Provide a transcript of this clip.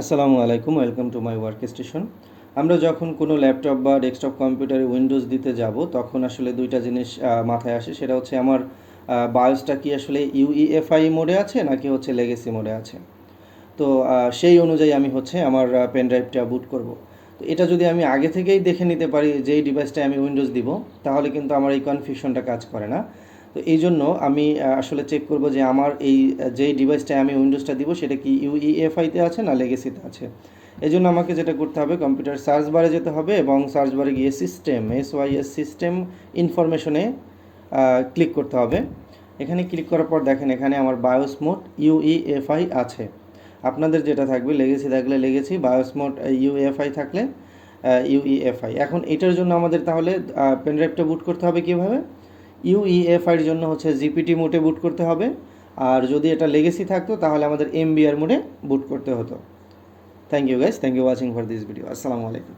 আসসালামু আলাইকুম, welcome to my work station. আমরা যখন কোনো ল্যাপটপ বা ডেস্কটপ কম্পিউটারে উইন্ডোজ দিতে যাব, তখন আসলে দুইটা জিনিস মাথায় আসে। সেটা হচ্ছে আমার বায়োসটা কি আসলে ইউইএফআই মোডে আছে, নাকি হচ্ছে লেগেসি মোডে আছে? তো সেই অনুযায়ী আমি হচ্ছে আমার পেন ড্রাইভটা বুট করব। তো এটা যদি আমি আগে থেকেই দেখে নিতে পারি যেই ডিভাইসটায় আমি উইন্ডোজ দিব, তাহলে কিন্তু আমার এই কনফিউশনটা কাজ করে না। তো এই জন্য আমি আসলে চেক করব যে আমার এই যেই ডিভাইসটায় আমি উইন্ডোজটা দিব, সেটা কি ইউইএফআইতে আছে না লেগেসিতে আছে? এই জন্য আমাকে যেটা করতে হবে কম্পিউটার সার্চ বারে যেতে হবে এবং সার্চ বারে গিয়ে system S Y S system ইনফরমেশনে click করতে হবে। এখানে ক্লিক করার পর দেখেন এখানে আমার বায়োস মোড ইউইএফআই আছে। আপনাদের যেটা থাকবে লেগেসি থাকলে লেগেছি বায়োস মোড ইউএফআই থাকলে ইউইএফআই এখন এটার জন্য আমাদের তাহলে পেনড্রাইভটা বুট করতে হবে কীভাবে? ইউইএফআইয়ের জন্য হচ্ছে জিপিটি মোডে বুট করতে হবে। আর যদি এটা লেগেসি থাকতো, তাহলে আমাদের এমবিআর মোডে বুট করতে হতো। Thank you guys thank you watching for this video আসসালামু আলাইকুম।